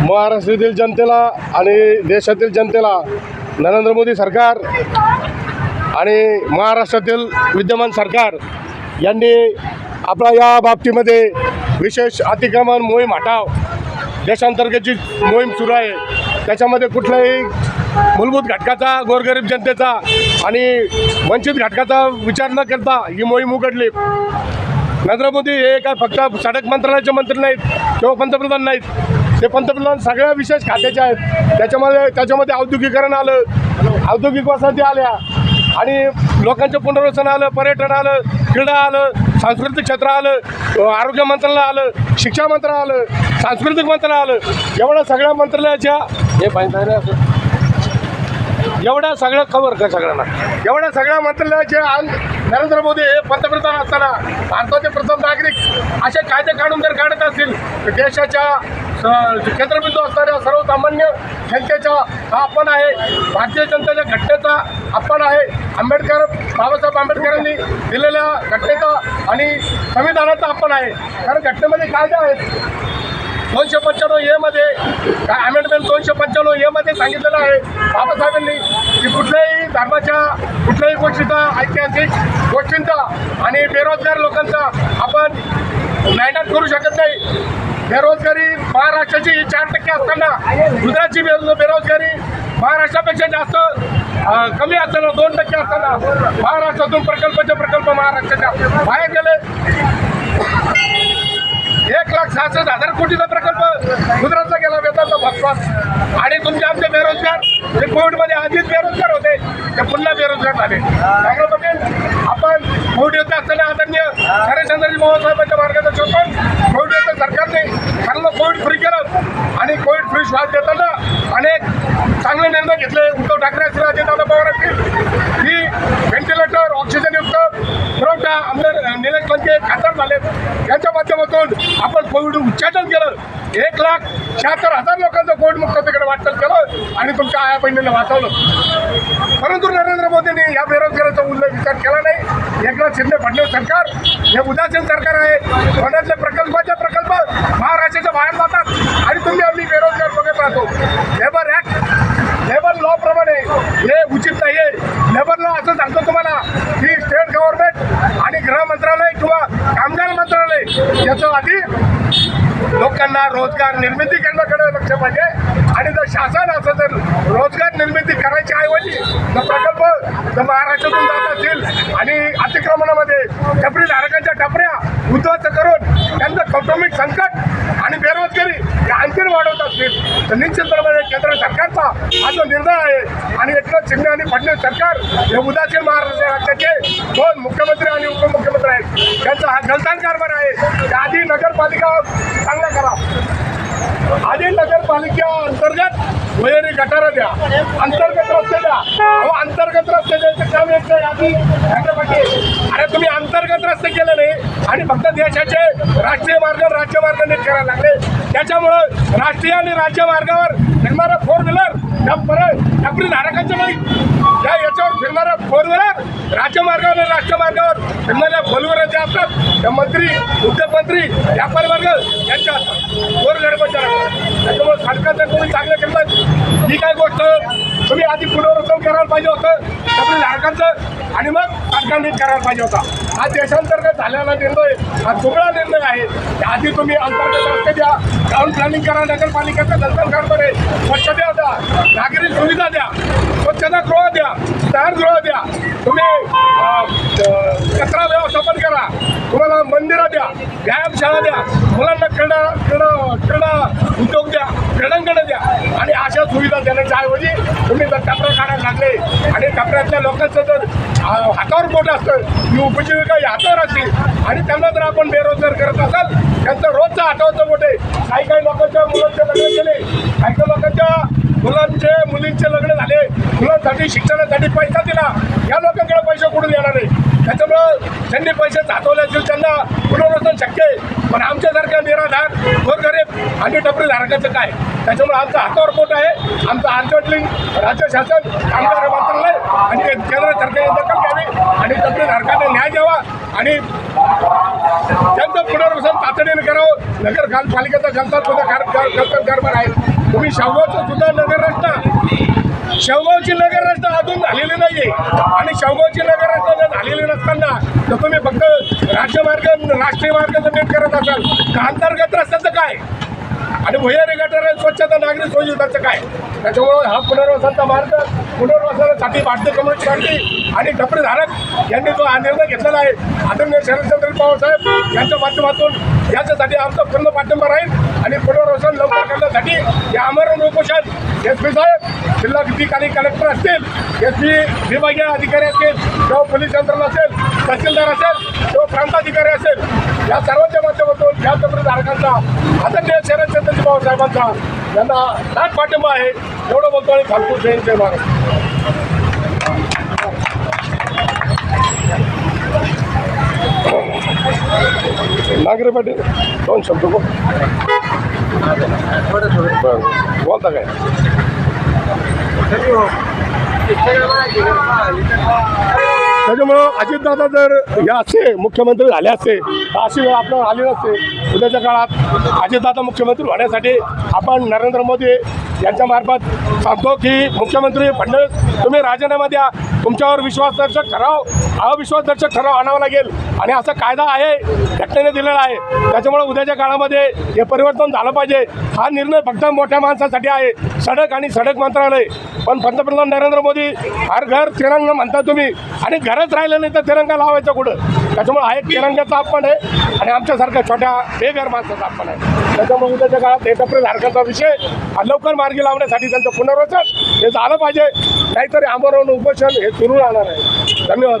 महाराष्ट्रातील जनतेला आणि देशातील जनतेला नरेंद्र मोदी सरकार आणि महाराष्ट्रातील विद्यमान सरकार यांनी आपल्या या बाबतीमध्ये विशेष अतिक्रमण मोहीम हटाव. देशांतर्गतची मोहीम सुरू आहे. त्याच्यामध्ये कुठल्याही मूलभूत घटकाचा गोरगरीब जनतेचा आणि वंचित घटकाचा विचार न करता ही मोहीम उघडली. नरेंद्र मोदी हे काय फक्त सडक मंत्रालयाचे मंत्री नाहीत किंवा पंतप्रधान नाहीत. ते पंतप्रधान सगळ्या विशेष खात्याचे आहेत. त्याच्यामध्ये त्याच्यामध्ये औद्योगिकरण आलं औद्योगिक वसाहती आल्या. आणि लोकांचं पुनर्वसन आलं पर्यटन आलं क्रीडा आलं सांस्कृतिक क्षेत्र आलं आरोग्य मंत्रालय आलं शिक्षण मंत्रालय आलं सांस्कृतिक मंत्रालय आलं. एवढ्या सगळ्या मंत्रालयाच्या हे पाहिजे एवढ्या सगळं खबर कर सगळ्यांना? एवढ्या सगळ्या मंत्रालयाचे आज नरेंद्र मोदी हे पंतप्रधान असताना भारताचे प्रथम नागरिक असे कायदे काढून जर काढत असतील तर देशाच्या स- केंद्रबिंदू असणाऱ्या सर्वसामान्य जनतेचा हा आपण आहे. भारतीय जनतेच्या घटनेचा आपण आहे. आंबेडकर बाबासाहेब आंबेडकरांनी दिलेल्या घटनेचा आणि संविधानाचा आपण आहे. कारण घटनेमध्ये कायदे आहेत. दोनशे पंच्याण्णव एमध्ये काय अमेंडमेंट दोनशे पंच्याण्णव एमध्ये सांगितलेलं आहे. बाबासाहेबांनी की कुठल्याही धर्माच्या कुठल्याही गोष्टीचा ऐतिहासिक गोष्टींचा आणि बेरोजगार लोकांचा आपण नायनाट करू शकत नाही. बेरोजगारी महाराष्ट्राची चार टक्के असताना गुजरातची बेरो बेरोजगारी महाराष्ट्रापेक्षा जास्त कमी असताना दोन टक्के असताना महाराष्ट्रातून प्रकल्पचे प्रकल्प महाराष्ट्राच्या बाहेर गेले. एक लाख सहासष्ट हजार कोटीचा प्रकल्प गुजरातला गेला वेदांचा भस्वास आणि तुमचे आमचे बेरोजगार जे कोविडमध्ये आधीच बेरोजगार होते ते पुन्हा बेरोजगार झाले. त्यामुळे बघेल आपण कोविड युद्ध असताना आदरणीय हरिश्चंद्रजी मोहनसाहेबांच्या मार्गदर्शनातून कोविड युद्ध सरकारने सर्व कोविड फ्री केलं. आणि कोविड फ्री श्वास देताना अनेक चांगले निर्णय घेतले. उद्धव ठाकरे असतील अजितदादा पवार असतील. ही व्हेंटिलेटर ऑक्सिजनयुक्त पुरवठा आमदार निलेश लंके खासदार झाले याच्या माध्यमातून आपण कोविड उच्चाटन केलं. एक लाख शहात्तर हजार लोकांचं कोविड मुक्ततेकडे वाटचाल केलं आणि तुमच्या आया बहिणीला वाचवलं. परंतु नरेंद्र मोदींनी या बेरोजगाराचा उल्लेख विचार केला नाही. एकनाथ शिंदे फडणवीस सरकार हे उदासीन सरकार आहे. पुण्यातले प्रकल्पाचे प्रकल्प महाराष्ट्राच्या बाहेर जातात आणि तुम्ही आम्ही बेरोजगार बघत राहतो लेबर ऍक्ट लेबर लॉ प्रमाणे हे उचित नाही आहे लेबर लॉ असं सांगतो तुम्हाला की स्टेट गव्हर्नमेंट आणि गृह मंत्रालय किंवा कामगार मंत्रालय आधी लोकांना रोजगार निर्मिती करण्याकडे लक्ष पाहिजे. आणि जर शासन असं जर रोजगार निर्मिती करायच्या ऐवजी जर प्रकल्प जर महाराष्ट्रातून जात असतील आणि अतिक्रमणामध्ये टपरी धारकांच्या टपऱ्या उद्ध्वस्त करून त्यांचं कौटुंबिक संकट आणि बेरोजगारी हे आणखीन वाढवत असतील तर निश्चितपणे केंद्र सरकारचा हा जो निर्णय आहे आणि एकनाथ शिंदे आणि फडणवीस सरकार हे उदासीन महाराष्ट्र राज्याचे दोन मुख्यमंत्री आणि उपमुख्यमंत्री आहेत. त्यांचा हा गलतान कारभार नगरपालिका चांगला करा. आधी नगरपालिका अंतर्गत वैरी गटारा द्या. अंतर्गत रस्ते द्या. अहो अंतर्गत रस्ते द्यायचं काम येत नाही आधी. अरे तुम्ही अंतर्गत रस्ते केले नाही आणि फक्त देशाचे राष्ट्रीय मार्ग राज्य मार्ग नीट करायला लागले. त्याच्यामुळं राष्ट्रीय आणि राज्य मार्गावर फिरणाऱ्या फोर व्हीलर त्या परत आपली धारकांच्या नाही फिरणाऱ्या फोर व्हीलर राष्ट्रमार्गावर फिरणाऱ्या फोर व्हीलर जे असतात त्या मंत्री उद्योगमंत्री व्यापारी वर्ग यांच्या असतात. गोर गडबडच्या त्याच्यामुळे सरकार जर तुम्ही चांगलं केलं ही काय गोष्ट तुम्ही आधी पुनर्वसन करायला पाहिजे होतं आपल्या धारकांचं आणि मग सरकार नीट करायला पाहिजे होता. हा देशांतर्गत झालेला निर्णय हा दुबळा निर्णय आहे. त्या आधी तुम्ही अंतर्गत रस्ते द्या टाउन प्लॅनिंग करा नगरपालिकेचं दर्शन कारभार स्वच्छता द्या नागरिक सुविधा द्या. द्या तयार गृह द्या. तुम्ही कचरा व्यवस्थापन करा. तुम्हाला मंदिरं द्या व्यायामशाळा द्या. मुलांना क्रीडा क्रीडा क्रीडा उद्योग द्या क्रीडांकडे द्या. आणि अशा सुविधा देण्याच्या ऐवजी तुम्ही जर टपरा काढायला लागले आणि टपऱ्यातल्या लोकांचं जर हातावर पोट असतं ही उपजीविका ही हातावर असते. आणि त्यांना जर आपण बेरोजगार करत असाल त्यांचं रोजचं हातावरचं मोठे आहे काही काही लोकांच्या मुलांचे लग्न केले काही काही लोकांच्या मुलांचे मुलींचे लग्न झाले. मुलांसाठी शिक्षणासाठी पैसा दिला. या लोकांकडे पैसे कुठून येणार नाही त्याच्यामुळं ज्यांनी पैसे साठवले असतील त्यांना पुनर्वसन शक्य आहे. पण आमच्यासारख्या निराधार गोरगरीब आणि टपरी धारकाचं काय? त्याच्यामुळे आमचं हातावर पोट आहे. आमचं अल्टरलिंग राज्य शासन कामगार मंत्रालय आणि केंद्र सरकारने दखल घ्यावी आणि टपरी धारकांना न्याय द्यावा आणि त्यांचं पुनर्वसन तातडीने करावं. नगर पालिकेचा जनता सुद्धा कार कार- कारभार आहे. तुम्ही शाहूचं सुद्धा नगर रचना. शेवगावची नगर रचना अजून झालेली नाहीये. आणि शेवगावची नगर रचना जर झालेली नसताना तर तुम्ही फक्त राज्यमार्ग राष्ट्रीय मार्गाचं नीट करत असाल तर अंतर्गत रस्त्याचं काय? आणि भुयारी गटर स्वच्छता नागरिक सुविधाचं काय? त्याच्यामुळं हा पुनर्वसनाचा मार्ग पुनर्वसनासाठी भारतीय कम्युनिस्ट पार्टी आणि धारक यांनी जो हा निर्णय घेतलेला आहे आदरणीय शरदचंद्र पवार साहेब यांच्या माध्यमातून याच्यासाठी आमचा पूर्ण पाठिंबा राहील आणि पुनर्वसन लवकर करण्यासाठी हे आमरण उपोषण एस पी साहेब जिल्हाधिकारी कलेक्टर असतील एस पी विभागीय अधिकारी असतील किंवा पोलीस यंत्रणा असेल तहसीलदार असेल किंवा प्रांताधिकारी असेल या सर्वांच्या माध्यमातून या तंत्रधारकांचा आदरणीय शरदचंद्र पवार साहेबांचा यांना दाट पाठिंबा आहे एवढं बोलतो आणि खालपूर जैन जय महाराज नागरे पाटील दोन शब्द बोल. बरं बोलता काय? त्याच्यामुळं अजितदादा जर हे असे मुख्यमंत्री झाले असते तर अशी वेळ आपल्याला आली नसते. उद्याच्या काळात अजितदादा मुख्यमंत्री होण्यासाठी आपण नरेंद्र मोदी यांच्या मार्फत सांगतो की मुख्यमंत्री फडणवीस तुम्ही राजीनामा द्या. तुमच्यावर विश्वासदर्शक ठराव अविश्वासदर्शक ठराव आणावा लागेल. आणि असा कायदा आहे घटनेने दिलेला आहे. त्याच्यामुळे उद्याच्या काळामध्ये हे परिवर्तन झालं पाहिजे. हा निर्णय फक्त मोठ्या माणसासाठी आहे. सडक आणि सडक मंत्रालय. पण पंतप्रधान नरेंद्र मोदी हर घर तिरंगा म्हणता तुम्ही. आणि घरच राहिलं नाही तर तिरंगा लावायचा कुठं? त्याच्यामुळे हा एक तिरंग्याचा अपमान आहे आणि आमच्यासारख्या छोट्या बेघर माणसाचा अपमान आहे. त्याच्यामुळे उद्याच्या काळात एकत्र धारकाचा विषय हा लवकर मार्गी लावण्यासाठी त्यांचं पुनर्वसन हे झालं पाहिजे. नाहीतरी आमरण उपोषण हे सुरू राहणार आहे. धन्यवाद.